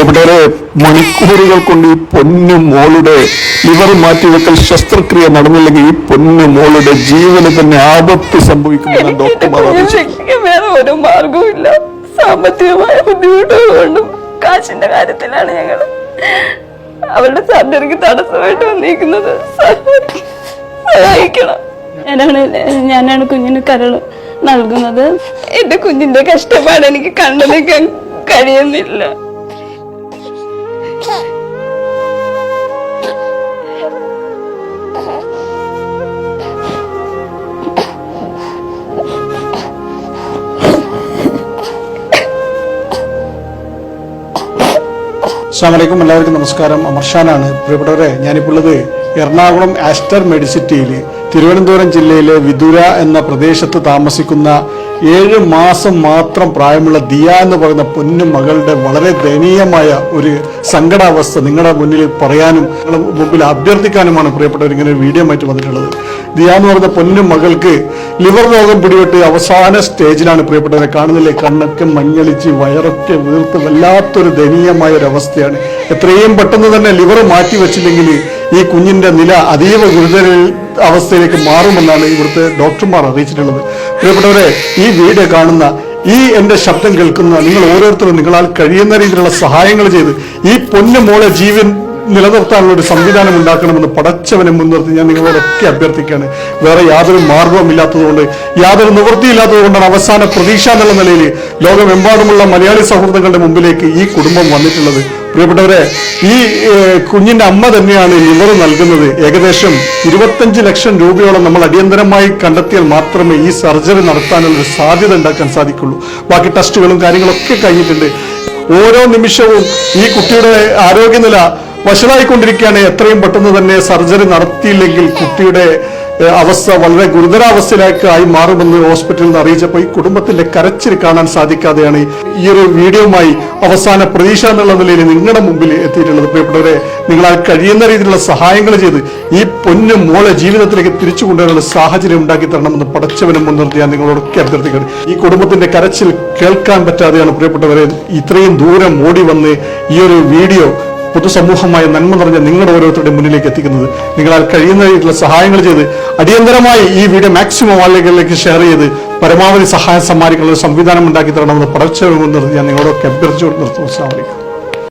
പ്രിയപ്പെട്ടവരെ മണിക്കൂറുകൾ കൊണ്ട് ഈ പൊന്നു മോളുടെ ലിവർ മാറ്റിവെക്കൽ ശസ്ത്രക്രിയ നടന്നില്ലെങ്കിൽ ഈ പൊന്നു മോളുടെ ജീവന് തന്നെ ആപത്ത് സംഭവിക്കുമെന്ന് ഡോക്ടർമാർ വേറെ ഒരു മാർഗവും ഇല്ല സാമ്പത്തികമായ ബുദ്ധിമുട്ടുകൾ കൊണ്ടും കാശിന്റെ കാര്യത്തിലാണ് ഞങ്ങൾ അവരുടെ സർജറിക്ക് തടസ്സമായിട്ട് വന്നിരിക്കുന്നത് സഹായി- സഹായിക്കണം. ഞാനാണ് ഞാനാണ് കുഞ്ഞിന് കരൾ നൽകുന്നത്. എന്റെ കുഞ്ഞിന്റെ കഷ്ടപ്പാട് എനിക്ക് കണ്ടു നിൽക്കാൻ കഴിയുന്നില്ല. അസ്സാമലൈക്കും എല്ലാവർക്കും നമസ്കാരം. അമർഷാനാണ് പ്രിയപ്പെട്ടവരെ ഞാനിപ്പോൾ ഉള്ളത് എറണാകുളം ആസ്റ്റർ മെഡിസിറ്റിയിൽ തിരുവനന്തപുരം ജില്ലയിലെ വിദുര എന്ന പ്രദേശത്ത് താമസിക്കുന്ന ഏഴ് മാസം മാത്രം പ്രായമുള്ള ദിയ എന്ന് പറയുന്ന പൊന്നു മകളുടെ വളരെ ദയനീയമായ ഒരു സങ്കടാവസ്ഥ നിങ്ങളുടെ മുന്നിൽ പറയാനും നിങ്ങളുടെ മുമ്പിൽ അഭ്യർത്ഥിക്കാനുമാണ് പ്രിയപ്പെട്ടവർ ഇങ്ങനെ ഒരു വീഡിയോ ആയിട്ട് വന്നിട്ടുള്ളത്. ദിയ എന്ന് പറയുന്ന പൊന്നു മകൾക്ക് ലിവർ രോഗം പിടിപെട്ട് അവസാന സ്റ്റേജിലാണ് പ്രിയപ്പെട്ടവരെ കാണുന്നില്ലേ? കണ്ണൊക്കെ മഞ്ഞളിച്ച് വയറൊക്കെ വീർത്ത് വല്ലാത്തൊരു ദയനീയമായ ഒരു അവസ്ഥയാണ് എത്രയും പെട്ടെന്ന് തന്നെ ലിവർ മാറ്റി വെച്ചില്ലെങ്കിൽ ഈ കുഞ്ഞിന്റെ നില അതീവ ഗുരുതര അവസ്ഥയിലേക്ക് മാറുമെന്നാണ് ഇവിടുത്തെ ഡോക്ടർമാർ അറിയിച്ചിട്ടുള്ളത്. പ്രിയപ്പെട്ടവരെ ഈ വീഡിയോ കാണുന്ന ഈ എന്റെ ശബ്ദം കേൾക്കുന്ന നിങ്ങൾ ഓരോരുത്തരും നിങ്ങളാൽ കഴിയുന്ന രീതിയിലുള്ള സഹായങ്ങൾ ചെയ്ത് ഈ പൊന്നു മോളെ ജീവൻ നിലനിർത്താനുള്ള ഒരു സംവിധാനം ഉണ്ടാക്കണമെന്ന് പടച്ചവനെ മുൻനിർത്തി ഞാൻ നിങ്ങളോടൊക്കെ അഭ്യർത്ഥിക്കുകയാണ്. വേറെ യാതൊരു മാർഗവും ഇല്ലാത്തതുകൊണ്ട് യാതൊരു നിവൃത്തിയില്ലാത്തതുകൊണ്ടാണ് അവസാന പ്രതീക്ഷ എന്നുള്ള നിലയിൽ ലോകമെമ്പാടുമുള്ള മലയാളി സൗഹൃദങ്ങളുടെ മുമ്പിലേക്ക് ഈ കുടുംബം വന്നിട്ടുള്ളത്. പ്രിയപ്പെട്ടവരെ ഈ കുഞ്ഞിന്റെ അമ്മ തന്നെയാണ് ലിവർ നൽകുന്നത്. ഏകദേശം ഇരുപത്തഞ്ച് ലക്ഷം രൂപയോളം നമ്മൾ അടിയന്തരമായി കണ്ടെത്തിയാൽ മാത്രമേ ഈ സർജറി നടത്താനുള്ള ഒരു സാധ്യത ഉണ്ടാക്കാൻ സാധിക്കുള്ളൂ. ബാക്കി ടെസ്റ്റുകളും കാര്യങ്ങളൊക്കെ കഴിഞ്ഞിട്ടുണ്ട്. ഓരോ നിമിഷവും ഈ കുട്ടിയുടെ ആരോഗ്യനില വഷളായിക്കൊണ്ടിരിക്കുകയാണ്. എത്രയും പെട്ടെന്ന് തന്നെ സർജറി നടത്തിയില്ലെങ്കിൽ കുട്ടിയുടെ അവസ്ഥ വളരെ ഗുരുതരാവസ്ഥയിലേക്കായി മാറുമെന്ന് ഹോസ്പിറ്റലിൽ നിന്ന് അറിയിച്ചപ്പോൾ ഈ കുടുംബത്തിന്റെ കരച്ചിൽ കാണാൻ സാധിക്കാതെയാണ് ഈ ഒരു വീഡിയോയുമായി അവസാന പ്രതീക്ഷ എന്നുള്ള നിലയിൽ നിങ്ങളുടെ മുമ്പിൽ എത്തിയിട്ടുള്ളത്. പ്രിയപ്പെട്ടവരെ നിങ്ങളാൽ കഴിയുന്ന രീതിയിലുള്ള സഹായങ്ങൾ ചെയ്ത് ഈ പൊന്നു മോളെ ജീവിതത്തിലേക്ക് തിരിച്ചു കൊണ്ടുവരാനുള്ള സാഹചര്യം ഉണ്ടാക്കി തരണമെന്ന് പടച്ചവനും മുൻനിർത്തി ഞാൻ നിങ്ങളോടൊക്കെ അഭ്യർത്ഥിക്കുന്നത് ഈ കുടുംബത്തിന്റെ കരച്ചിൽ കേൾക്കാൻ പറ്റാതെയാണ് പ്രിയപ്പെട്ടവരെ ഇത്രയും ദൂരം ഓടി വന്ന് ഈ ഒരു വീഡിയോ പൊതുസമൂഹമായ നന്മ നിറഞ്ഞ നിങ്ങളുടെ ഓരോരുത്തരുടെ മുന്നിലേക്ക് എത്തിക്കുന്നത് നിങ്ങളാൽ കഴിയുന്ന രീതിയിലുള്ള സഹായങ്ങൾ ചെയ്ത് അടിയന്തരമായി ഈ വീഡിയോ മാക്സിമം ആളുകളിലേക്ക് ഷെയർ ചെയ്ത് പരമാവധി സഹായം സമ്മാനിക്കാനുള്ള സംവിധാനം ഉണ്ടാക്കി തരണമെന്ന് പടച്ചവനും നിർത്തി ഞാൻ നിങ്ങളോടൊക്കെ അഭ്യർത്ഥിച്ചു നിർത്തുന്നു. അസ്സാം വലൈക്കും